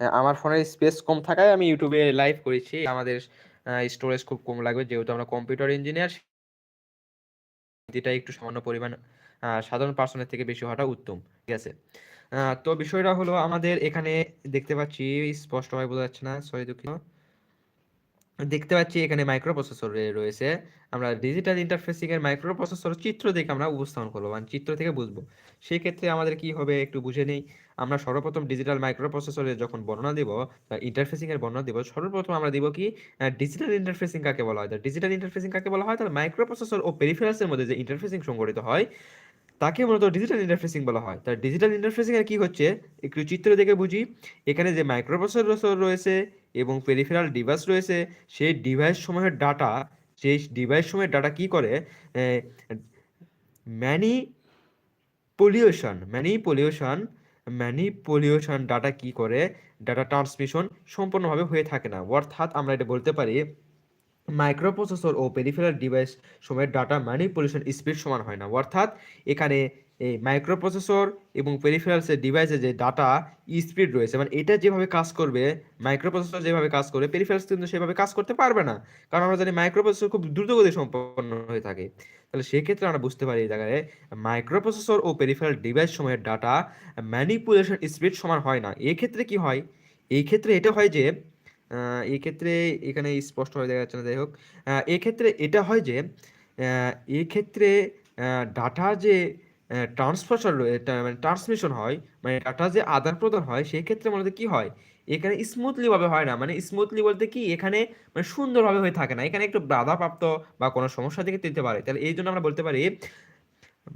আমার ফোনের স্পেস কম থাকায় আমি ইউটিউবে লাইভ করেছি। আমাদের স্টোরেজ খুব কম লাগবে। যেহেতু আমরা কম্পিউটার ইঞ্জিনিয়ার যেটা একটু সামান্য পরিমাণ সাধারণ পার্সনের থেকে বেশি হওয়াটা উত্তম। ঠিক আছে? তো বিষয়টা হলো আমাদের এখানে দেখতে পাচ্ছি, স্পষ্টভাবে বোঝা যাচ্ছে না সরি দুঃখিত। দেখতে পাচ্ছি এখানে মাইক্রোপ্রসেসর রয়েছে। আমরা ডিজিটাল ইন্টারফেসিং এর মাইক্রোপ্রসেসর চিত্র দেখে আমরা উপস্থাপন করব মানে চিত্র থেকে বুঝব। সেই ক্ষেত্রে আমাদের কি হবে একটু বুঝে নেই। আমরা সর্বপ্রথম ডিজিটাল মাইক্রোপ্রসেসরের যখন বর্ণনা দিব ইন্টারফেসিং এর বর্ণনা দিব, সর্বপ্রথম আমরা দিব কি ডিজিটাল ইন্টারফেসিং কাকে বলা হয়? ডিজিটাল ইন্টারফেসিং কাকে বলা হয়? তাহলে মাইক্রোপ্রসেসর ও পেরিফেরালসের মধ্যে যে ইন্টারফেসিং সংঘটিত হয়, তাকে মূলত ডিজিটাল ইন্টারফেসিং বলা হয়। তার ডিজিটাল ইন্টারফেসিং এর কি হচ্ছে? একটু চিত্র দেখে বুঝি। এখানে যে মাইক্রোপ্রসেসর রয়েছে এবং পেরিফেরাল ডিভাইস রয়েছে, সেই ডিভাইস সমূহের ডাটা সেই ডিভাইস সমূহের ডাটা কি করে? Many pollution manipulation manipulation data কি করে? ডাটা ট্রান্সমিশন সম্পূর্ণভাবে হয়ে থাকে না। অর্থাৎ আমরা এটা বলতে পারি মাইক্রোপ্রসেসর ও পেরিফেরাল ডিভাইস সময়ের ডাটা ম্যানিপুলেশন স্পিড সমান হয় না। অর্থাৎ এখানে এই মাইক্রোপ্রসেসর এবং পেরিফেরালসের ডিভাইসে যে ডাটা স্পিড রয়েছে মানে এটা যেভাবে কাজ করবে মাইক্রোপ্রসেসর যেভাবে কাজ করবে পেরিফেরালস কিন্তু সেভাবে কাজ করতে পারবে না। কারণ আমরা জানি মাইক্রোপ্রসেসর খুব দ্রুতগতি সম্পন্ন হয়ে থাকে। তাহলে সেক্ষেত্রে আমরা বুঝতে পারি এই জায়গায় মাইক্রোপ্রসেসর ও পেরিফেরাল ডিভাইস সময়ের ডাটা ম্যানিপুলেশন স্পিড সমান হয় না। এক্ষেত্রে কি হয়? এই ক্ষেত্রে এটা হয় যে এই ক্ষেত্রে এখানে স্পষ্ট হয়ে দেখা যাচ্ছে না, যাই হোক। এক্ষেত্রে এটা হয় যে এই ক্ষেত্রে ডাটা যে ট্রান্সফার মানে ট্রান্সমিশন হয় মানে ডাটা যে আদান প্রদান হয়, সেই ক্ষেত্রে মূলত কি হয়? এখানে স্মুথলি ভাবে হয় না মানে স্মুথলি বলতে কি, এখানে মানে সুন্দরভাবে হয়ে থাকে না। এখানে একটু বাধাপ্রাপ্ত বা কোনো সমস্যা থেকে দিতে পারে। তাহলে এই জন্য আমরা বলতে পারি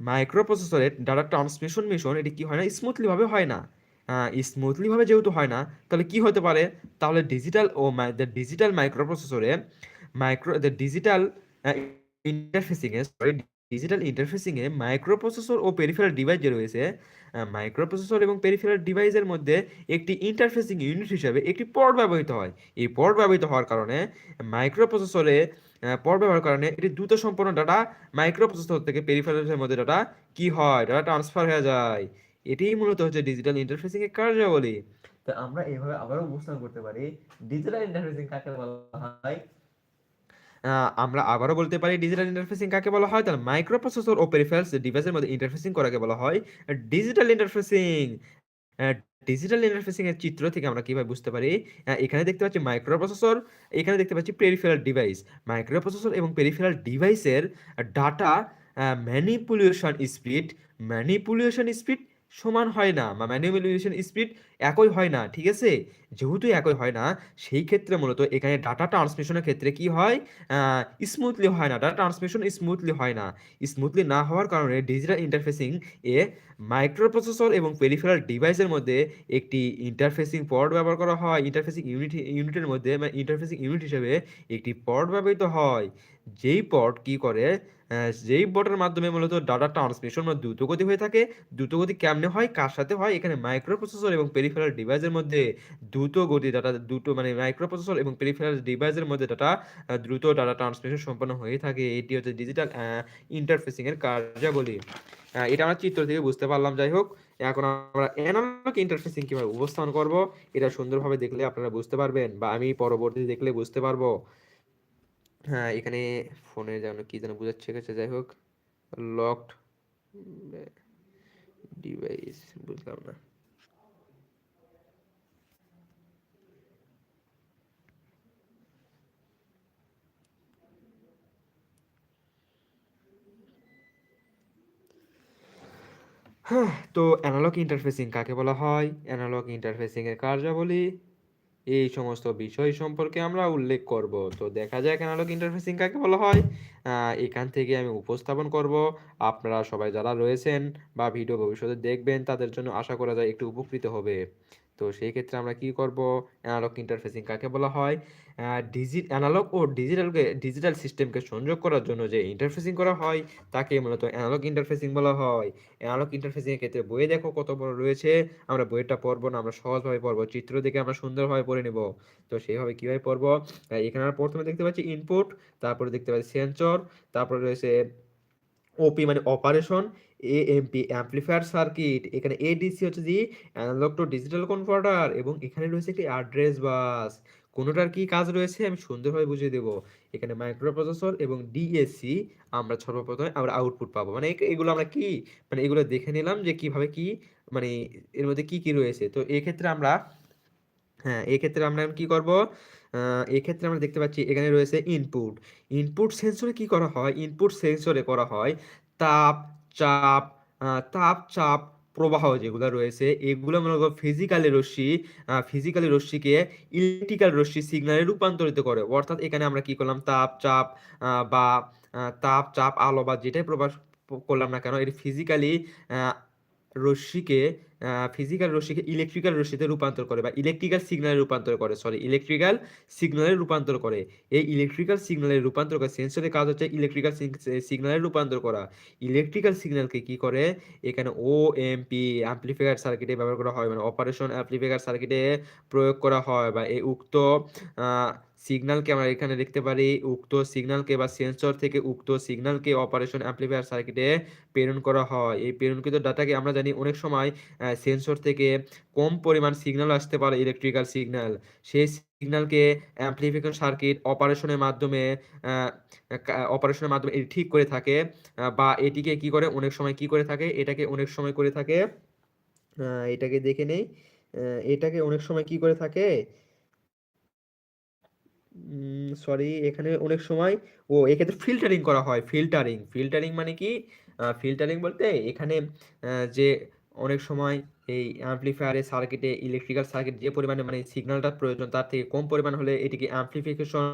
মাইক্রো প্রসেসরের ডাটা ট্রান্সমিশন মিশন এটি কি হয় না? স্মুথলি ভাবে হয় না। স্মুথলিভাবে যেহেতু হয় না, তাহলে কি হতে পারে? তাহলে ডিজিটাল ও ডিজিটাল মাইক্রোপ্রসেসরে মাইক্রো ডিজিটাল ইন্টারফেসিংয়ে সরি ডিজিটাল ইন্টারফেসিংয়ে মাইক্রোপ্রসেসর ও পেরিফেরাল ডিভাইস যে রয়েছে মাইক্রোপ্রসেসর এবং পেরিফেরাল ডিভাইসের মধ্যে একটি ইন্টারফেসিং ইউনিট হিসাবে একটি পড ব্যবহৃত হয়। এই পড ব্যবহৃত হওয়ার কারণে মাইক্রোপ্রসেসরে পড ব্যবহার কারণে এটি দ্রুত সম্পন্ন ডাটা মাইক্রোপ্রসেসর থেকে পেরিফেরালসের মধ্যে ডাটা কি হয়? ডাটা ট্রান্সফার হয়ে যায়। এটিই মূলত হচ্ছে ডিজিটাল ইন্টারফেসিং এর কার্যাবলী। তো আমরা এভাবে আবারও উপস্থাপন করতে পারি। ডিজিটাল ইন্টারফেসিং কাকে বলা হয়? আমরা আবারও বলতে পারি ডিজিটাল ইন্টারফেসিং কাকে বলা হয়? তাহলে মাইক্রোপ্রসেসর ও পেরিফেরালস ডিভাইসের মধ্যে ইন্টারফেসিং করাকে বলা হয় ডিজিটাল ইন্টারফেসিং ডিজিটাল ইন্টারফেসিং এর চিত্র থেকে আমরা কীভাবে বুঝতে পারি? এখানে দেখতে পাচ্ছি মাইক্রোপ্রসেসর এখানে দেখতে পাচ্ছি পেরিফেরাল ডিভাইস মাইক্রোপ্রসেসর এবং পেরিফেরাল ডিভাইসের data manipulation speed manipulation speed সমান হয় না, বা ম্যানুয়ালাইজেশন স্পিড একই হয় না, ঠিক আছে? যেহেতু একই হয় না, সেই ক্ষেত্রে মূলত এখানে ডাটা ট্রান্সমিশনের ক্ষেত্রে কি হয়? স্মুথলি হয় না ডাটা ট্রান্সমিশন স্মুথলি হয় না। স্মুথলি না হওয়ার কারণে ডিজিটাল ইন্টারফেসিং এ মাইক্রোপ্রসেসর এবং পেরিফেরাল ডিভাইসের মধ্যে একটি ইন্টারফেসিং পড ব্যবহার করা হয়। ইন্টারফেসিং ইউনিট ইউনিটের মধ্যে ইন্টারফেসিং ইউনিট হিসেবে একটি পড ব্যবহৃত হয়। যেই পড কি করে? যেই বটের মাধ্যমে মূলত ডাটা ট্রান্সমিশন বা দ্রুতগতি হয়ে থাকে, দ্রুতগতি কেমনে হয়, কার সাথে হয়, এখানে মাইক্রো প্রসেসর এবং পেরিফেরাল ডিভাইসের মধ্যে দ্রুত গতি ডাটা দ্রুত মানে মাইক্রো প্রসেসর এবং পেরিফেরাল ডিভাইসের মধ্যে ডাটা দ্রুত ডাটা ট্রান্সমিশন সম্পন্ন হয়ে থাকে। এটি হচ্ছে ডিজিটাল ইন্টারফেসিং এর কার্যাবলী। এটা আমরা চিত্র থেকে বুঝতে পারলাম। যাই হোক, এখন আমরা অ্যানালগ ইন্টারফেসিং কীভাবে উপস্থাপন করব, এটা সুন্দরভাবে দেখলে আপনারা বুঝতে পারবেন বা আমি পরবর্তী দেখলে বুঝতে পারব। হ্যাঁ এখানে ফোনে যেন কি যেন বোঝাচ্ছে গেছে, যাই হোক লকড ডিভাইস বুঝলাম না। হ্যাঁ তো অ্যানালগ ইন্টারফেসিং কাকে বলা হয়? অ্যানালগ ইন্টারফেসিং এর কার্যাবলী এই সমস্ত বিষয় সম্পর্কে আমরা উল্লেখ করব। তো দেখা যাক অ্যানালগ ইন্টারফেসিং কাকে বলা হয়। এখান থেকে আমি উপস্থাপন করব। আপনারা সবাই যারা রয়েছেন বা ভিডিও ভবিষ্যতে দেখবেন, তাদের জন্য আশা করা যায় একটু উপকৃত হবে। তো সেই ক্ষেত্রে আমরা কি করব? অ্যানালগ ইন্টারফেসিং কাকে বলা হয়? ডিজি অ্যানালগ ও ডিজিটালকে ডিজিটাল সিস্টেমকে সংযোগ করার জন্য যে ইন্টারফেসিং করা হয়, তাকে মূলত অ্যানালগ ইন্টারফেসিং বলা হয়। অ্যানালগ ইন্টারফেসিং এর ক্ষেত্রে বইয়ে দেখো কত বড় রয়েছে। আমরা বইটা পড়ব না, আমরা সহজভাবে পড়ব। চিত্র দেখে আমরা সুন্দরভাবে পড়ে নেব। তো সেইভাবে কীভাবে পড়ব? এখানে আমরা প্রথমে দেখতে পাচ্ছি ইনপুট তারপরে দেখতে পাচ্ছি সেন্সর তারপরে রয়েছে ওপি মানে অপারেশন এ এএমপি অ্যাম্পলিফায়ার সার্কিট এখানে এডিসি হচ্ছে যে অ্যানালগ টু ডিজিটাল কনভার্টার এবং এখানে রয়েছে একটি অ্যাড্রেস বাস কোনোটার কি কাজ রয়েছে আমি সুন্দরভাবে বুঝিয়ে দেবো। এখানে মাইক্রোপ্রসেসর এবং ডিএসসি আমরা সর্বপ্রথমে আমরা আউটপুট পাবো। মানে এগুলো আমরা কি? মানে এগুলো দেখে নিলাম যে কীভাবে কি মানে এর মধ্যে কি কি রয়েছে। তো এক্ষেত্রে আমরা হ্যাঁ এক্ষেত্রে আমরা কি করব? এক্ষেত্রে আমরা দেখতে পাচ্ছি এখানে রয়েছে ইনপুট ইনপুট সেন্সরে কি করা হয়? ইনপুট সেন্সরে করা হয় তাপ, চাপ তাপ, চাপ প্রবাহ যেগুলো রয়েছে, এগুলো মনে মূলত ফিজিক্যালি রশ্মি ফিজিক্যালি রশ্মিকে ইলেকট্রিক্যাল রশ্মি সিগনালে রূপান্তরিত করে। অর্থাৎ এখানে আমরা কি করলাম? তাপ, চাপ বা তাপ, চাপ, আলো বা যেটাই প্রকাশ করলাম না কেন এর ফিজিক্যালি রশ্মিকে ফিজিক্যাল রশ্মিকে ইলেকট্রিক্যাল রশ্মিতে রূপান্তর করে বা ইলেকট্রিক্যাল সিগন্যালে রূপান্তর করে সরি ইলেকট্রিক্যাল সিগনালে রূপান্তর করে। এই ইলেকট্রিক্যাল সিগন্যালে রূপান্তর করে সেন্সরের কাজ হচ্ছে ইলেকট্রিক্যাল সিগনালে রূপান্তর করা। ইলেকট্রিক্যাল সিগন্যালকে কি করে? এখানে ও এম পি অ্যাম্পলিফায়ার সার্কিটে ব্যবহার করা হয় মানে অপারেশন অ্যাম্পলিফায়ার সার্কিটে প্রয়োগ করা হয় বা এই উক্ত সিগন্যালকে আমরা এখানে দেখতে পারি, উক্ত সিগন্যালকে বা সেন্সর থেকে উক্ত সিগন্যালকে অপারেশন অ্যাম্পলিফায়ার সার্কিটে প্রেরণ করা হয়। এই প্রেরণকৃত ডাটাকে আমরা জানি অনেক সময় সেন্সর থেকে কম পরিমাণ সিগন্যাল আসতে পারে ইলেকট্রিক্যাল সিগন্যাল সেই সিগন্যালকে অ্যাম্পলিফিকেশন সার্কিট অপারেশনের মাধ্যমে অপারেশনের মাধ্যমে এটি ঠিক করে থাকে বা এটিকে কি করে, অনেক সময় কি করে থাকে, এটাকে অনেক সময় করে থাকে এটাকে দেখে নেই এটাকে অনেক সময় কি করে থাকে সরি এখানে অনেক সময়, ও, এক্ষেত্রে ফিল্টারিং করা হয় ফিল্টারিং ফিল্টারিং মানে কি? ফিল্টারিং বলতে এখানে যে অনেক সময় এই অ্যাম্পলিফায়ারের সার্কিটে ইলেকট্রিক্যাল সার্কিট যে পরিমাণে মানে সিগন্যালটা প্রয়োজন, তার থেকে কম পরিমাণ হলে এটিকে অ্যাম্পলিফিকেশন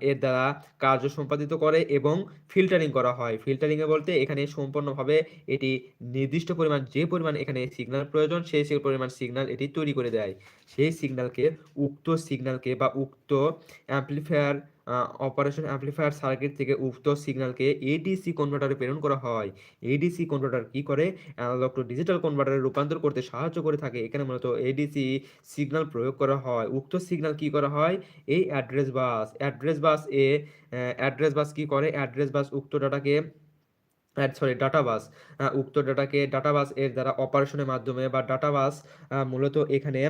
এর দ্বারা কার্য সম্পাদিত করে এবং ফিল্টারিং করা হয়। ফিল্টারিং এ বলতে এখানে সম্পূর্ণভাবে এটি নির্দিষ্ট পরিমাণ যে পরিমাণ এখানে সিগন্যাল প্রয়োজন সেই সেই পরিমাণ সিগন্যাল এটি তৈরি করে দেয়। সেই সিগন্যালকে উক্ত সিগন্যালকে বা উক্ত অ্যাম্পলিফায়ার অপারেশন অ্যাম্পলিফায়ার সার্কিট থেকে উক্ত সিগন্যালকে এডিসি কনভার্টারে প্রেরণ করা হয়। এডিসি কনভার্টার কি করে? অ্যানালগ টু ডিজিটাল কনভার্টারে রূপান্তর করতে সাহায্য করে থাকে। এখানে মূলত এডিসি সিগন্যাল প্রয়োগ করা হয়। উক্ত সিগন্যাল কি করা হয়? এই অ্যাড্রেস বাস অ্যাড্রেস বাস এ অ্যাড্রেস বাস কি করে? অ্যাড্রেস বাস উক্ত ডাটাকে সরি ডাটাবাস উক্ত ডাটাকে ডাটাবাস এর দ্বারা অপারেশনের মাধ্যমে বা ডাটাবাস মূলত এখানে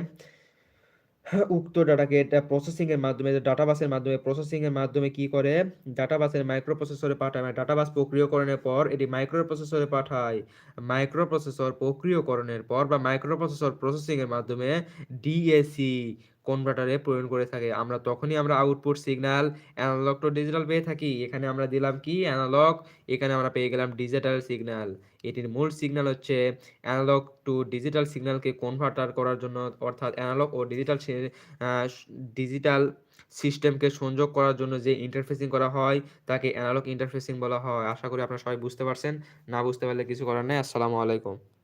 উক্ত ডাটাকে প্রসেসিং এর মাধ্যমে ডাটাবাসের মাধ্যমে প্রসেসিং এর মাধ্যমে কি করে? ডাটাবাসের মাইক্রো প্রসেসরে পাঠায় মানে ডাটাবাস প্রক্রিয়াকরণের পর এটি মাইক্রো প্রসেসরে পাঠায় মাইক্রো প্রসেসর প্রক্রিয়াকরণের পর বা মাইক্রো প্রসেসর প্রসেসিং এর মাধ্যমে ডিএসি কনভার্টারে প্রয়োগ করে থাকে। আমরা তখনই আমরা output signal analogue to digital পেয়ে থাকি। এখানে আমরা দিলাম কি? অ্যানালগ এখানে আমরা পেয়ে গেলাম ডিজিটাল সিগন্যাল এটির মূল সিগন্যাল হচ্ছে অ্যানালগ টু ডিজিটাল সিগন্যালকে কনভার্টার করার জন্য, অর্থাৎ অ্যানালগ ও ডিজিটাল ডিজিটাল সিস্টেমকে সংযোগ করার জন্য যে ইন্টারফেসিং করা হয়, তাকে অ্যানালগ ইন্টারফেসিং বলা হয়। আশা করি আপনারা সবাই বুঝতে পারছেন। না বুঝতে পারলে কিছু করার নেই। আসসালামু আলাইকুম।